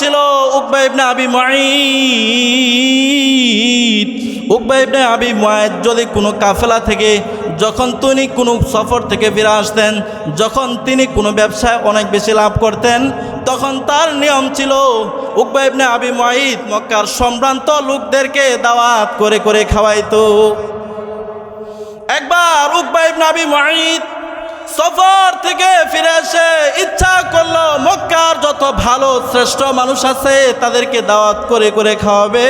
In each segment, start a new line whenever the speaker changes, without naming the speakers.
ছিল উকবা ইবনে আবি মুঈদ উকবা ইবনে আবি যদি কোনো কাফেলা থেকে, যখন তিনি কোনো সফর থেকে ফিরে আসতেন, যখন তিনি কোনো ব্যবসায় অনেক বেশি লাভ করতেন, তখন তার নিয়ম ছিল উকবা ইবনে আবি মুঈদ মক্কার সম্ভ্রান্ত লোকদেরকে দাওয়াত করে করে খাওয়াইতো। একবার উকবা ইবনে আবি মুঈদ সফর থেকে ফিরে এসে ইচ্ছা করল মক্কার যত ভালো শ্রেষ্ঠ মানুষ আছে তাদেরকে দাওয়াত করে করে খাওয়াবে।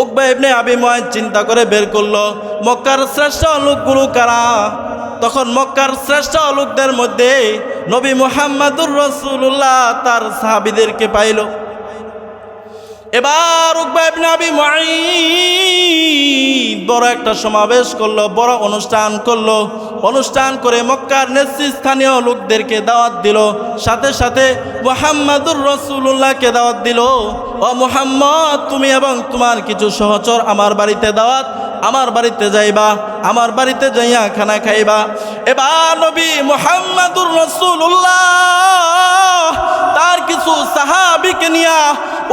উকবা ইবনে আবি মুঈদ চিন্তা করে বের করল, মক্কার শ্রেষ্ঠ লোকগুলো কারা? তখন মক্কার শ্রেষ্ঠ লোকদের মধ্যে নবী মুহাম্মাদুর রসুল্লাহ তার সাহাবিদেরকে পাইলো। এবার উকবা ইবনে আবি মুঈদ বড় একটা সমাবেশ করল, বড় অনুষ্ঠান করল। অনুষ্ঠান করে মক্কার নেতৃস্থানীয় লোকদেরকে দাওয়াত দিল। সাথে সাথে মুহাম্মাদুর রসুল্লাহকে দাওয়াত দিল। ও মুহাম্মদ, তুমি এবং তোমার কিছু সহচর আমার বাড়িতে দাওয়াত, আমার বাড়িতে যাইবা, আমার বাড়িতে যাইয়া খানা খাইবা। এবার নবী মুহাম্মাদুর রসুল্লাহ তার কিছু সাহাবিকে নিয়া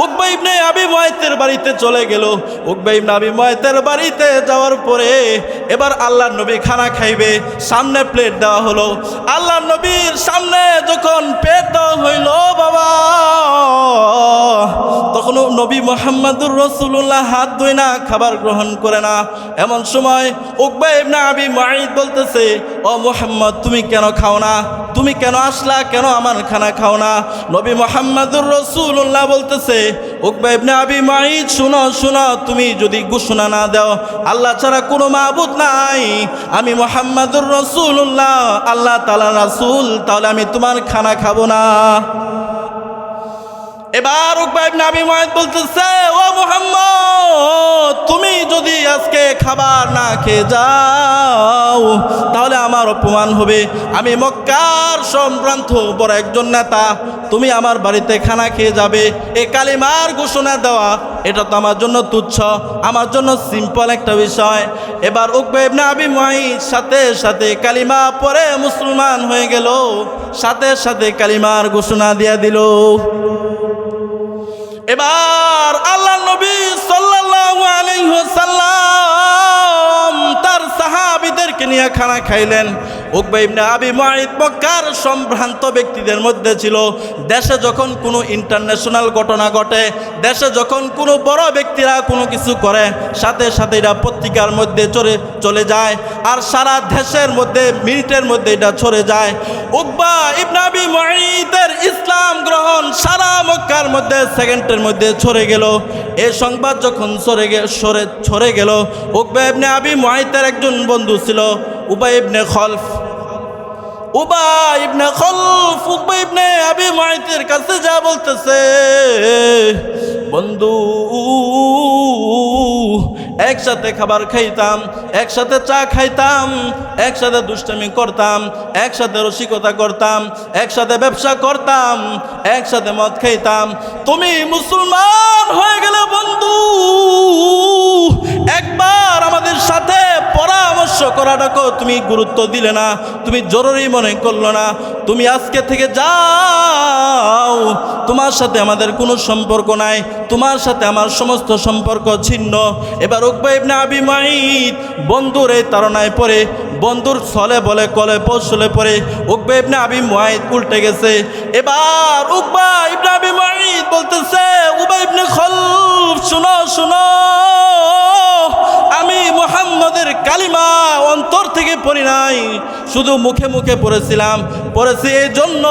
উকবা ইবনে আবি মুয়াইতের বাড়িতে চলে গেল। উকবা ইবনে আবি মুয়াইতের বাড়িতে যাওয়ার পরে এবার আল্লাহ নবী খানা খাইবে, সামনে প্লেট দেওয়া হলো। আল্লাহ নবীর সামনে যখন পেট দেওয়া হইল, বাবা তখন নবী মোহাম্মদুর রসুল্লাহ হাত ধুই না, খাবার গ্রহণ করে না। এমন সময় উকবা ইবনে আবি মুয়াইদ বলতেছে, ও মোহাম্মদ, তুমি কেন খাও না? তুমি কেন আসলা? কেন আমার খানা খাও না? নবী মোহাম্মদুর রসুল্লাহ বলতেছে উকবা ইবনে আবি মাইদ শুনো শুনো, তুমি যদি ঘোষণা না দাও, আল্লাহ ছাড়া কোনো মাবুদ নাই। আমি মোহাম্মদুর রসুল্লাহ আল্লাহ তালা রাসুল, তাহলে আমি তোমার খানা খাব না। এবার উকবা ইবনে আবি মুয়াইদ বলতেছে, ও মুহাম্মদ, তুমি যদি আজকে খাবার না খেয়ে যাও, তাহলে আমার অপমান হবে। আমি মক্কার সম্ভ্রান্ত বড় একজন নেতা তুমি আমার বাড়িতে খানা খেয়ে যাবে। এ কালিমার ঘোষণা দেওয়া, এটা তো আমার জন্য তুচ্ছ, আমার জন্য সিম্পল একটা বিষয়। এবার উকবা ইবনে আবি মুয়াইদ সাথে সাথে কালিমা পরে মুসলমান হয়ে গেল। সাথে সাথে কালিমার ঘোষণা দিয়ে দিল। এবার আল্লাহ নবী সাল্লাল্লাহু আলাইহি নিয়ে খানা খাইলেন। উকবা ইবনে আবি মুঈদ মক্কার সম্ভ্রান্ত ব্যক্তিদের মধ্যে ছিল। দেশে যখন কোনো ইন্টারন্যাশনাল ঘটনা ঘটে, দেশে যখন কোনো বড় ব্যক্তিরা কোনো কিছু করে, সাথে সাথে এটা পত্রিকার মধ্যে চলে চলে যায় আর সারা দেশের মধ্যে, মিনিটের মধ্যে এটা ছড়ে যায়। উকবা ইবনে আবি মুঈদের ইসলাম গ্রহণ সারা মক্কার মধ্যে সেকেন্ডের মধ্যে ছড়ে গেল। এই সংবাদ যখন গে, সরে, ছড়ে গেল, উকবা ইবনে আবি মুঈদের একজন বন্ধু ছিল। উবা ইবনে খলফ। উবা ইবনে খলফ, উবা ইবনে আবি মুঈদের কাছে যা বলতেছে, বন্ধু, একসাথে খাবার খাইতাম, একসাথে চা খাইতাম, একসাথে দুষ্টামি করতাম, একসাথে রসিকতা করতাম, একসাথে ব্যবসা করতাম, একসাথে মদ খাইতাম। তুমি মুসলমান হয়ে গেলে বন্ধু, একবার আমাদের করাটাকেও তুমি গুরুত্ব দিলে না, তুমি জরুরি মনে করল না। তুমি আজকে থেকে যাও, তোমার সাথে আমাদের কোনো সম্পর্ক নাই, তোমার সাথে আমার সমস্ত সম্পর্ক ছিন্ন। এবার উকবা ইবনে আবি মাইত বন্ধুর এই তারনায় পড়ে বন্ধুর ছলে বলে, কলে পৌঁছলে পরে উকবে ইবনে আবি মুয়াইদ উল্টে গেছে। এবার উকবা ইবনে আবি মুয়াইদ বলতেছে, উবা ইবনে খলফ শুনো শুনো, আমি মোহাম্মদের কালিমা অন্তর থেকে পড়ি নাই, শুধু মুখে মুখে পড়েছিলাম। পড়েছি এই জন্য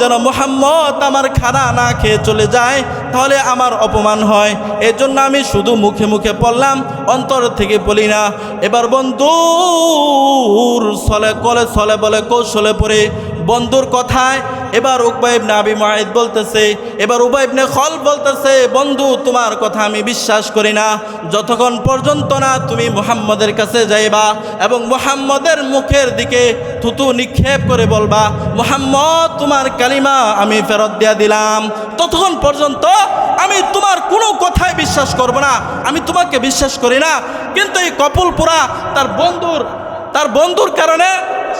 যেন মোহাম্মদ আমার খানা না খেয়ে চলে যায়, তাহলে আমার অপমান হয়। এই জন্য আমি শুধু মুখে মুখে পড়লাম, অন্তর থেকে বলি না। এবার বন্ধুর সলে কলে সলে বলে কৌশলে পড়ে বন্ধুর কথায়, এবার উকবাইব নাবি মাহিদ বলতেছে, এবার উবাইব উবাইবনে খল বলতেছে, বন্ধু, তোমার কথা আমি বিশ্বাস করি না। যতক্ষণ পর্যন্ত না তুমি মোহাম্মদের কাছে যাইবা এবং মুহাম্মদের মুখের দিকে থুতু নিক্ষেপ করে বলবা, মুহাম্মদ, তোমার কালিমা আমি ফেরত দিয়া দিলাম। ততক্ষণ পর্যন্ত আমি তোমার কোনো কথায় বিশ্বাস করব না। আমি তোমাকে বিশ্বাস করি না। কিন্তু এই কপুলপুরা তার বন্ধুর তার বন্ধুর কারণে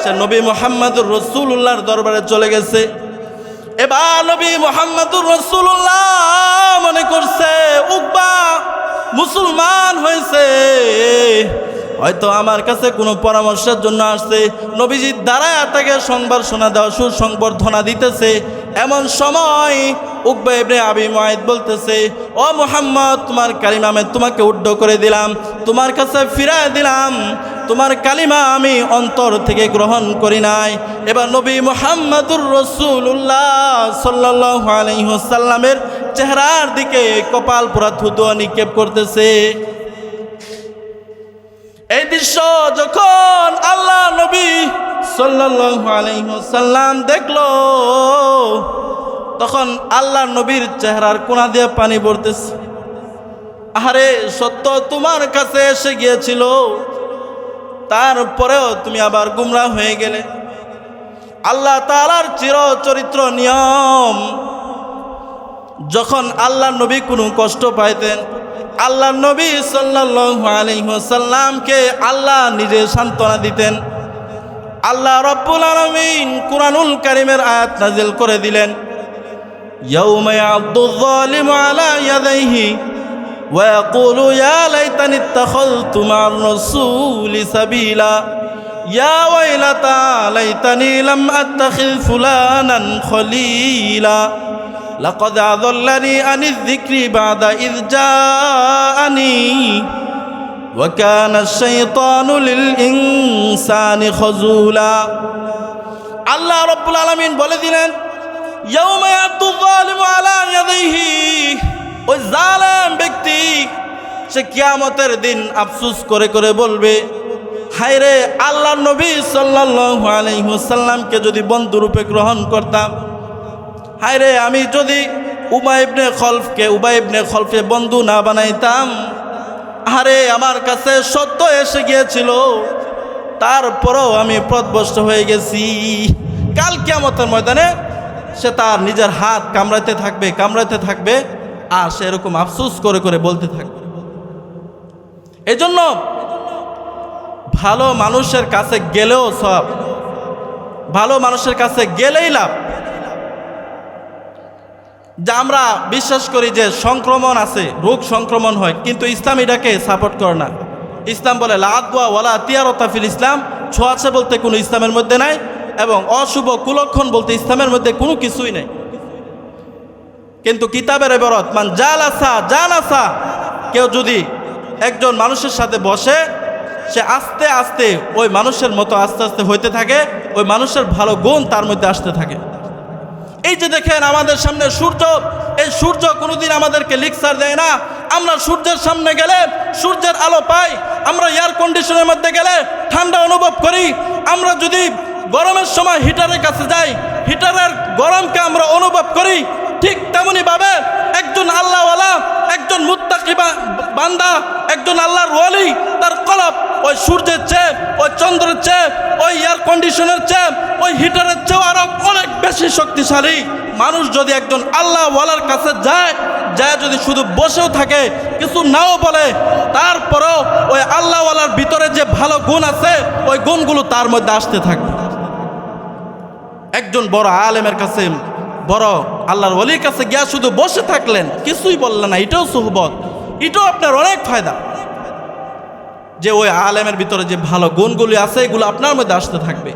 সে নবী মোহাম্মদুর রসুল্লাহর দরবারে চলে গেছে। এবার নবী মোহাম্মদুর রসুল্লাহ মনে করছে উকবা মুসলমান হয়েছে। হয়তো আমার কাছে কোনো পরামর্শের জন্য আসছে। নবীজির দ্বারা তাকে সংবাদ শোনা দেওয়া, সুসংবর্ধনা দিতেছে। এমন সময় উকবা ইবনে আবি মুআইদ বলতেছে, ও মোহাম্মদ, তোমার কালিমা আমি তোমাকে উড্ড করে দিলাম। তোমার কাছে ফিরায় দিলাম। তোমার কালিমা আমি অন্তর থেকে গ্রহণ করি নাই। এবার নবী মোহাম্মদুর রসুল্লাহ সাল্লাহ আলহিহসাল্লামের চেহারার দিকে কপাল পুরা থুতুয়া নিক্ষেপ করতেছে। এই দৃশ্য যখন আল্লাহ নবী সাল্লাল্লাহু আলাইহি ওয়াসাল্লাম দেখল, তখন আল্লাহ নবীর চেহারার কোনা দিয়ে পানি পড়তেছে আরে সত্য তোমার কাছে এসে গিয়েছিল। তারপরেও তুমি আবার গুমরা হয়ে গেলে। আল্লাহ তাআলার চির চরিত্র নিয়ম, যখন আল্লাহ নবী কোনো কষ্ট পাইতেন, আল্লাহ নবী ওয়াসাল্লামকে আল্লাহ নিজে সান্ত্বনা দিতেন। আল্লাহ রব্বুল আলামিন কুরআনুল কারীমের আয়াত নাজিল করে দিলেন ইয়াদাইহি ওয়া ইয়াকুলু ইয়া লাইতানি ইত্তাখাযতু মা'আর রাসূলি সাবিলা ইয়া ওয়াইলাতা লাইতানি লাম আত্তাখিয ফুলানান খলিলা لقد أضلني عن الذكر بعد إذ جاءني وكان الشيطان للإنسان خزولا আল্লাহ রব্বুল আলমিন বলে দিলেন ইয়াউমা ইয়াদু যালিমু আলা ইয়াদাইহি ওই জালেম ব্যক্তি, সে কিয়ামতের দিন আফসুস করে করে বলবে, হায়রে আল্লাহ নবী সাল্লাল্লাহু আলাইহি ওয়াসাল্লামকে যদি বন্ধুরূপে গ্রহণ করতাম, হায়রে আমি যদি উবাইবনে খলফকে উবাইবনে খলফে বন্ধু না বানাইতাম, আরে আমার কাছে সত্য এসে গিয়েছিল, তারপরও আমি প্রদবষ্ট হয়ে গেছি। কাল কিয়ামতের ময়দানে সে তার নিজের হাত কামড়াতে থাকবে কামড়াতে থাকবে আর সে এরকম আফসোস করে করে বলতে থাকবে। এজন্য ভালো মানুষের কাছে গেলেও সব, ভালো মানুষের কাছে গেলেই লাভ। যে আমরা বিশ্বাস করি যে সংক্রমণ আছে, রোগ সংক্রমণ হয়, কিন্তু ইসলাম এটাকে সাপোর্ট করে না। ইসলাম বলে লাদুয়া ওয়ালা তিয়ারতা ফিল ইসলাম। ছোঁয়াছে বলতে কোনো ইসলামের মধ্যে নাই এবং অশুভ কুলক্ষণ বলতে ইসলামের মধ্যে কোনো কিছুই নেই। কিন্তু কিতাবের এবারত মান জাল আসা জাল আসা কেউ যদি একজন মানুষের সাথে বসে, সে আস্তে আস্তে ওই মানুষের মতো আস্তে আস্তে হইতে থাকে, ওই মানুষের ভালো গুণ তার মধ্যে আসতে থাকে। এই যে দেখেন আমাদের সামনে সূর্য, এই সূর্য কোনোদিন আমাদেরকে লিকসার দেয় না। আমরা সূর্যের সামনে গেলে সূর্যের আলো পাই, আমরা এয়ার কন্ডিশনের মধ্যে গেলে ঠান্ডা অনুভব করি। আমরা যদি গরমের সময় হিটারের কাছে যাই, হিটারের গরমকে আমরা অনুভব করি ঠিক তেমনি ভাবে একজন আল্লাহওয়ালা, একজন মুত্তাকিবা বান্দা, একজন আল্লাহর ওয়ালি, তার কলব ওই সূর্যের চেয়ে, ওই চন্দ্রের চেয়ে, ওই এয়ার কন্ডিশনের চেয়ে, ওই হিটারের চেয়েও আরও অনেক বেশি শক্তিশালী। মানুষ যদি একজন আল্লাহওয়ালার কাছে যায় যায় যদি শুধু বসেও থাকে, কিছু নাও বলে, তারপরেও ওই আল্লাহওয়ালার ভিতরে যে ভালো গুণ আছে, ওই গুণগুলো তার মধ্যে আসতে থাকবে। একজন বড় আলেমের কাছে বড়। আল্লাহর অলির কাছে গিয়া শুধু বসে থাকলেন, কিছুই বললেন না। এটাও সুহবত, এটাও আপনার অনেক ফায়দা। যে ওই আলেমের ভিতরে যে ভালো গুণগুলি আছে, এগুলো আপনার মধ্যে আসতে থাকবে।